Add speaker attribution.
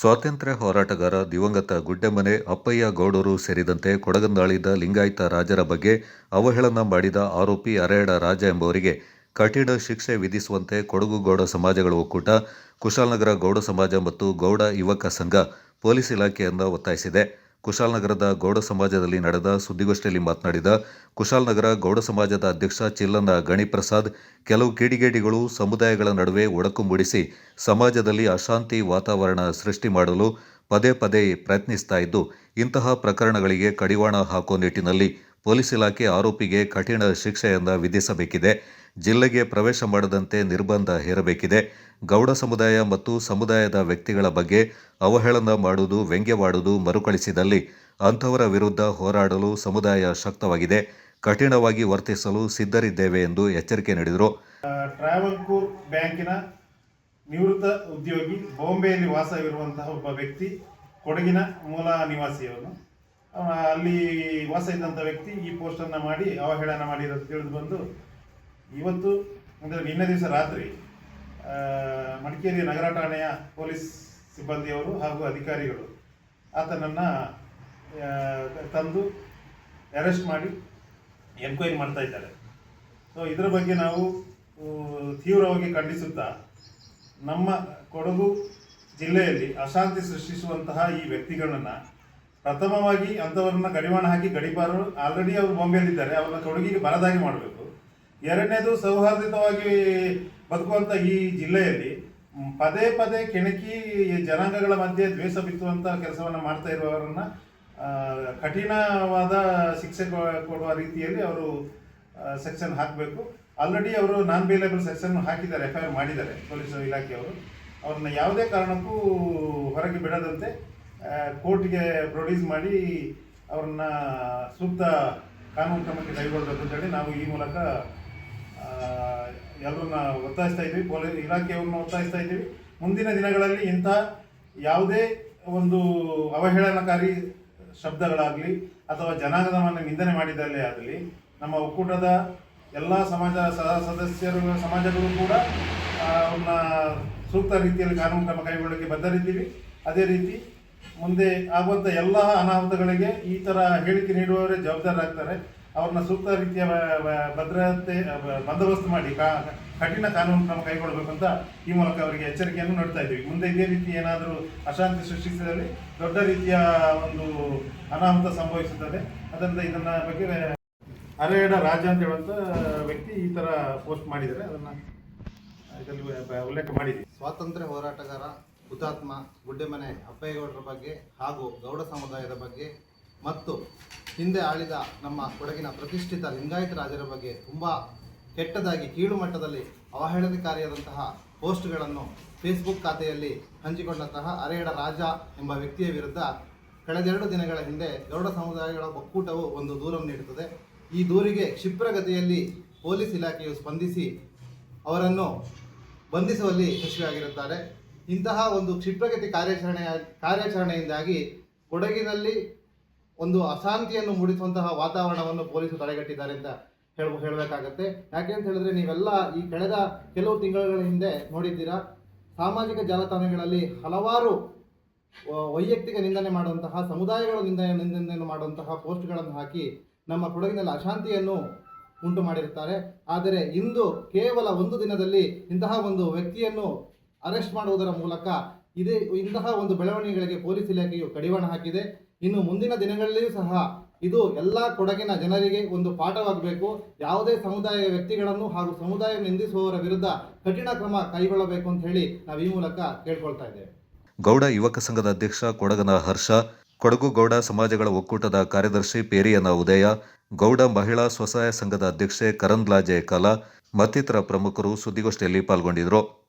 Speaker 1: ಸ್ವಾತಂತ್ರ್ಯ ಹೋರಾಟಗಾರ ದಿವಂಗತ ಗುಡ್ಡೆಮನೆ ಅಪ್ಪಯ್ಯ ಗೌಡರು ಸೇರಿದಂತೆ ಕೊಡಗಂದಾಳಿದ ಲಿಂಗಾಯತ ರಾಜರ ಬಗ್ಗೆ ಅವಹೇಳನ ಮಾಡಿದ ಆರೋಪಿ ಅರೇಡ ರಾಜ ಎಂಬುವರಿಗೆ ಕಠಿಣ ಶಿಕ್ಷೆ ವಿಧಿಸುವಂತೆ ಕೊಡಗು ಗೌಡ ಸಮಾಜಗಳ ಒಕ್ಕೂಟ, ಕುಶಾಲನಗರ ಗೌಡ ಸಮಾಜ ಮತ್ತು ಗೌಡ ಯುವಕ ಸಂಘ ಪೊಲೀಸ್ ಇಲಾಖೆಯಿಂದ ಒತ್ತಾಯಿಸಿದೆ. ಕುಶಾಲನಗರದ ಗೌಡ ಸಮಾಜದಲ್ಲಿ ನಡೆದ ಸುದ್ದಿಗೋಷ್ಠಿಯಲ್ಲಿ ಮಾತನಾಡಿದ ಕುಶಾಲನಗರ ಗೌಡ ಸಮಾಜದ ಅಧ್ಯಕ್ಷ ಚಿಲ್ಲನ ಗಣಿಪ್ರಸಾದ್, ಕೆಲವು ಕಿಡಿಗೇಡಿಗಳು ಸಮುದಾಯಗಳ ನಡುವೆ ಒಡಕು ಮೂಡಿಸಿ ಸಮಾಜದಲ್ಲಿ ಅಶಾಂತಿ ವಾತಾವರಣ ಸೃಷ್ಟಿ ಮಾಡಲು ಪದೇ ಪದೇ ಪ್ರಯತ್ನಿಸ್ತಾ ಇದ್ದು, ಇಂತಹ ಪ್ರಕರಣಗಳಿಗೆ ಕಡಿವಾಣ ಹಾಕುವ ನಿಟ್ಟಿನಲ್ಲಿ ಪೊಲೀಸ್ ಇಲಾಖೆ ಆರೋಪಿಗೆ ಕಠಿಣ ಶಿಕ್ಷೆಯನ್ನ ವಿಧಿಸಬೇಕಿದೆ. ಜಿಲ್ಲೆಗೆ ಪ್ರವೇಶ ಮಾಡದಂತೆ ನಿರ್ಬಂಧ ಹೇರಬೇಕಿದೆ. ಗೌಡ ಸಮುದಾಯ ಮತ್ತು ಸಮುದಾಯದ ವ್ಯಕ್ತಿಗಳ ಬಗ್ಗೆ ಅವಹೇಳನ ಮಾಡುವುದು, ವ್ಯಂಗ್ಯವಾಡುವುದು ಮರುಕಳಿಸಿದಲ್ಲಿ ಅಂಥವರ ವಿರುದ್ಧ ಹೋರಾಡಲು ಸಮುದಾಯ ಶಕ್ತವಾಗಿದೆ. ಕಠಿಣವಾಗಿ ವರ್ತಿಸಲು ಸಿದ್ಧರಿದ್ದೇವೆ ಎಂದು ಎಚ್ಚರಿಕೆ ನೀಡಿದರು.
Speaker 2: ಟ್ರಾವೆಲ್ಕೂರ್ ಬ್ಯಾಂಕಿನ ನಿವೃತ್ತ ಉದ್ಯೋಗಿ, ಬಾಂಬೆಯಲ್ಲಿ ವಾಸವಿರುವಂತಹ ಒಬ್ಬ ವ್ಯಕ್ತಿ, ಕೊಡಗಿನ ಮೂಲ ನಿವಾಸಿಯವನು ಅಲ್ಲಿ ವಾಸ ಇದ್ದಂಥ ವ್ಯಕ್ತಿ ಈ ಪೋಸ್ಟನ್ನು ಮಾಡಿ, ಅವಹೇಳನ ಮಾಡಿರೋದು ತಿಳಿದು ಬಂದು, ಇವತ್ತು ಅಂದರೆ ನಿನ್ನೆ ದಿವಸ ರಾತ್ರಿ ಮಡಿಕೇರಿ ನಗರ ಠಾಣೆಯ ಪೊಲೀಸ್ ಸಿಬ್ಬಂದಿಯವರು ಹಾಗೂ ಅಧಿಕಾರಿಗಳು ಆತನನ್ನು ತಂದು ಅರೆಸ್ಟ್ ಮಾಡಿ ಎನ್ಕ್ವೈರಿ ಮಾಡ್ತಾ ಇದ್ದಾರೆ. ಸೊ ಇದರ ಬಗ್ಗೆ ನಾವು ತೀವ್ರವಾಗಿ ಖಂಡಿಸುತ್ತಾ ನಮ್ಮ ಕೊಡಗು ಜಿಲ್ಲೆಯಲ್ಲಿ ಅಶಾಂತಿ ಸೃಷ್ಟಿಸುವಂತಹ ಈ ವ್ಯಕ್ತಿಗಳನ್ನ ಪ್ರಥಮವಾಗಿ ಅಂಥವ್ರನ್ನ ಗಡಿವಾಣ ಹಾಕಿ ಗಡಿಪಾರರು ಆಲ್ರೆಡಿ ಅವರು ಬಾಂಬೆಯಲ್ಲಿದ್ದಾರೆ. ಅವ್ರನ್ನ ಕೊಡಗಿಗೆ ಬರದಾಗಿ ಮಾಡಬೇಕು. ಎರಡನೇದು ಸೌಹಾರ್ದಿತವಾಗಿ ಬದುಕುವಂಥ ಈ ಜಿಲ್ಲೆಯಲ್ಲಿ ಪದೇ ಪದೇ ಕೆಣಕಿ ಜನಾಂಗಗಳ ಮಧ್ಯೆ ದ್ವೇಷ ಬಿತ್ತುವಂಥ ಕೆಲಸವನ್ನು ಮಾಡ್ತಾ ಇರುವವರನ್ನ ಕಠಿಣವಾದ ಶಿಕ್ಷೆ ಕೊಡುವ ರೀತಿಯಲ್ಲಿ ಅವರು ಸೆಕ್ಷನ್ ಹಾಕಬೇಕು. ಆಲ್ರೆಡಿ ಅವರು ನಾನ್ ಬೇಲೇಬಲ್ ಸೆಕ್ಷನ್ ಹಾಕಿದ್ದಾರೆ ಎಫ್ ಐ ಮಾಡಿದ್ದಾರೆ, ಪೊಲೀಸ್ ಇಲಾಖೆಯವರು. ಅವ್ರನ್ನ ಯಾವುದೇ ಕಾರಣಕ್ಕೂ ಹೊರಗೆ ಬಿಡದಂತೆ ಕೋರ್ಟ್ಗೆ ಪ್ರೊಡ್ಯೂಸ್ ಮಾಡಿ ಅವ್ರನ್ನ ಸೂಕ್ತ ಕಾನೂನು ಕ್ರಮಕ್ಕೆ ಕೈಗೊಳ್ಳಬೇಕು ಅಂತೇಳಿ ನಾವು ಈ ಮೂಲಕ ಎಲ್ಲರನ್ನ ಒತ್ತಾಯಿಸ್ತಾ ಇದ್ದೀವಿ ಪೊಲೀಸ್ ಇಲಾಖೆಯವ್ರನ್ನ ಒತ್ತಾಯಿಸ್ತಾ ಇದ್ದೀವಿ ಮುಂದಿನ ದಿನಗಳಲ್ಲಿ ಇಂಥ ಯಾವುದೇ ಒಂದು ಅವಹೇಳನಕಾರಿ ಶಬ್ದಗಳಾಗಲಿ ಅಥವಾ ಜನಾಂಗದವನ್ನು ನಿಂದನೆ ಮಾಡಿದಲ್ಲೇ ಆಗಲಿ, ನಮ್ಮ ಒಕ್ಕೂಟದ ಎಲ್ಲ ಸಮಾಜ ಸದಸ್ಯರು, ಸಮಾಜಗಳು ಕೂಡ ಅವ್ರನ್ನ ಸೂಕ್ತ ರೀತಿಯಲ್ಲಿ ಕಾನೂನು ಕ್ರಮ ಕೈಗೊಳ್ಳಕ್ಕೆ ಬದ್ಧರಿದ್ದೀವಿ. ಅದೇ ರೀತಿ ಮುಂದೆ ಆಗುವಂಥ ಎಲ್ಲ ಅನಾಹುತಗಳಿಗೆ ಈ ಥರ ಹೇಳಿಕೆ ನೀಡುವವರೇ ಜವಾಬ್ದಾರರಾಗ್ತಾರೆ ಅವ್ರನ್ನ ಸೂಕ್ತ ರೀತಿಯ ಭದ್ರತೆ ಬಂದೋಬಸ್ತ್ ಮಾಡಿ, ಕಾ, ಕಠಿಣ ಕಾನೂನು ಕ್ರಮ ಕೈಗೊಳ್ಳಬೇಕು ಅಂತ ಈ ಮೂಲಕ ಅವರಿಗೆ ಎಚ್ಚರಿಕೆಯನ್ನು ನೋಡ್ತಾ ಇದ್ದೀವಿ. ಮುಂದೆ ಇದೇ ರೀತಿ ಏನಾದರೂ ಅಶಾಂತಿ ಸೃಷ್ಟಿಸಿದಲ್ಲಿ ದೊಡ್ಡ ರೀತಿಯ ಒಂದು ಅನಾಹುತ ಸಂಭವಿಸುತ್ತದೆ. ಅದರಿಂದ ಇದನ್ನ ಬಗ್ಗೆ ಅರೇಡ ರಾಜ ಅಂತ ಹೇಳುವಂಥ ವ್ಯಕ್ತಿ ಈ ಥರ ಪೋಸ್ಟ್ ಮಾಡಿದ್ದಾರೆ. ಅದನ್ನು ಇದರಲ್ಲಿ ಉಲ್ಲೇಖ ಮಾಡಿದ್ದೀವಿ.
Speaker 3: ಸ್ವಾತಂತ್ರ್ಯ ಹೋರಾಟಗಾರ ಹುತಾತ್ಮ, ಗುಡ್ಡೆಮನೆ ಅಪ್ಪಯ್ಯಗೌಡರ ಬಗ್ಗೆ ಹಾಗೂ ಗೌಡ ಸಮುದಾಯದ ಬಗ್ಗೆ ಮತ್ತು ಹಿಂದೆ ಆಳಿದ ನಮ್ಮ ಕೊಡಗಿನ ಪ್ರತಿಷ್ಠಿತ ಲಿಂಗಾಯತ ರಾಜರ ಬಗ್ಗೆ ತುಂಬ ಕೆಟ್ಟದಾಗಿ ಕೀಳು ಮಟ್ಟದಲ್ಲಿ ಅವಹೇಳನಕಾರಿಯಾದಂತಹ ಪೋಸ್ಟ್ಗಳನ್ನು ಫೇಸ್ಬುಕ್ ಖಾತೆಯಲ್ಲಿ ಹಂಚಿಕೊಂಡಂತಹ ಅರೇಡ ರಾಜ ಎಂಬ ವ್ಯಕ್ತಿಯ ವಿರುದ್ಧ ಕಳೆದೆರಡು ದಿನಗಳ ಹಿಂದೆ ಗೌಡ ಸಮುದಾಯಗಳ ಒಕ್ಕೂಟವು ಒಂದು ದೂರನ್ನು ನೀಡುತ್ತದೆ. ಈ ದೂರಿಗೆ ಕ್ಷಿಪ್ರಗತಿಯಲ್ಲಿ ಪೊಲೀಸ್ ಇಲಾಖೆಯು ಸ್ಪಂದಿಸಿ ಅವರನ್ನು ಬಂಧಿಸುವಲ್ಲಿ ಯಶಸ್ವಿಯಾಗಿರುತ್ತಾರೆ. ಇಂತಹ ಒಂದು ಕ್ಷಿಪ್ರಗತಿ ಕಾರ್ಯಾಚರಣೆ, ಕಾರ್ಯಾಚರಣೆಯಿಂದಾಗಿ ಕೊಡಗಿನಲ್ಲಿ ಒಂದು ಅಶಾಂತಿಯನ್ನು ಮೂಡಿಸುವಂತಹ ವಾತಾವರಣವನ್ನು ಪೊಲೀಸರು ತಡೆಗಟ್ಟಿದ್ದಾರೆ ಅಂತ ಹೇಳ ಹೇಳಬೇಕಾಗತ್ತೆ. ಯಾಕೆ ಅಂತ ಹೇಳಿದ್ರೆ ನೀವೆಲ್ಲ ಈ ಕಳೆದ ಕೆಲವು ತಿಂಗಳುಗಳ ಹಿಂದೆ ನೋಡಿದ್ದೀರಾ? ಸಾಮಾಜಿಕ ಜಾಲತಾಣಗಳಲ್ಲಿ ಹಲವಾರು ವೈಯಕ್ತಿಕ ನಿಂದನೆ ಮಾಡುವಂತಹ, ಸಮುದಾಯಗಳ ನಿಂದನೆ, ನಿಂದನೆಯನ್ನು ಮಾಡುವಂತಹ ಪೋಸ್ಟ್ಗಳನ್ನು ಹಾಕಿ ನಮ್ಮ ಕೊಡಗಿನಲ್ಲಿ ಅಶಾಂತಿಯನ್ನು ಉಂಟು ಮಾಡಿರುತ್ತಾರೆ. ಆದರೆ ಇಂದು ಕೇವಲ ಒಂದು ದಿನದಲ್ಲಿ ಇಂತಹ ಒಂದು ವ್ಯಕ್ತಿಯನ್ನು ಅರೆಸ್ಟ್ ಮಾಡುವುದರ ಮೂಲಕ ಇದೇ ಇಂತಹ ಒಂದು ಬೆಳವಣಿಗೆಗಳಿಗೆ ಪೊಲೀಸ್ ಇಲಾಖೆಯು ಕಡಿವಾಣ ಹಾಕಿದೆ. ಇನ್ನು ಮುಂದಿನ ದಿನಗಳಲ್ಲಿಯೂ ಸಹ ಇದು ಎಲ್ಲ ಕೊಡಗಿನ ಜನರಿಗೆ ಒಂದು ಪಾಠವಾಗಬೇಕು. ಯಾವುದೇ ಸಮುದಾಯ ವ್ಯಕ್ತಿಗಳನ್ನು ಹಾಗೂ ಸಮುದಾಯ ನಿಂದಿಸುವವರ ವಿರುದ್ಧ ಕಠಿಣ ಕ್ರಮ ಕೈಗೊಳ್ಳಬೇಕು ಅಂತ ಹೇಳಿ ನಾವು ಈ ಮೂಲಕ ಕೇಳ್ಕೊಳ್ತಾ ಇದ್ದೇವೆ.
Speaker 1: ಗೌಡ ಯುವಕ ಸಂಘದ ಅಧ್ಯಕ್ಷ ಕೊಡಗನ ಹರ್ಷ ಕೊಡಗು ಗೌಡ ಸಮಾಜಗಳ ಒಕ್ಕೂಟದ ಕಾರ್ಯದರ್ಶಿ ಪೇರಿಯನ ಉದಯ, ಗೌಡ ಮಹಿಳಾ ಸ್ವಸಹಾಯ ಸಂಘದ ಅಧ್ಯಕ್ಷೆ ಕರಂದ್ಲಾಜೆ ಕಲಾ, ಮತ್ತಿತರ ಪ್ರಮುಖರು ಸುದ್ದಿಗೋಷ್ಠಿಯಲ್ಲಿ ಪಾಲ್ಗೊಂಡಿದ್ದರು.